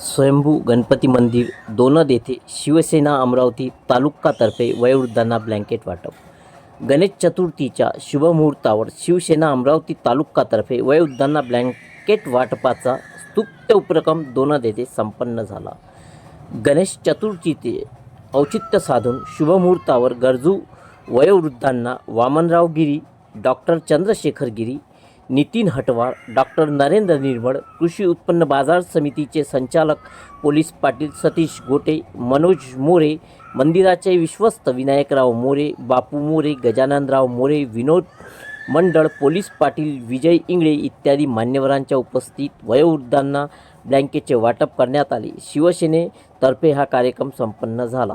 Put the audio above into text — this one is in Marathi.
स्वयंभू गणपती मंदिर दोनद येथे शिवसेना अमरावती तालुकातर्फे वयोवृद्धांना ब्लँकेट वाटप. गणेश चतुर्थीच्या शुभमुहूर्तावर शिवसेना अमरावती तालुकातर्फे वयोवृद्धांना ब्लँकेट वाटपाचा स्तुप्त उपक्रम दोनद येथे संपन्न झाला. गणेश चतुर्थीचे औचित्य साधून शुभमुहूर्तावर गरजू वयोवृद्धांना वामनराव गिरी डॉक्टर चंद्रशेखर गिरी नितीन हटवाळ डॉक्टर नरेंद्र निर्मळ कृषी उत्पन्न बाजार समितीचे संचालक पोलीस पाटील सतीश गोटे मनोज मोरे मंदिराचे विश्वस्त विनायकराव मोरे बापू मोरे गजाननराव मोरे विनोद मंडळ पोलीस पाटील विजय इंगळे इत्यादी मान्यवरांच्या उपस्थित वयोवृद्धांना ब्लँकेटचे वाटप करण्यात आले. शिवसेनेतर्फे हा कार्यक्रम संपन्न झाला.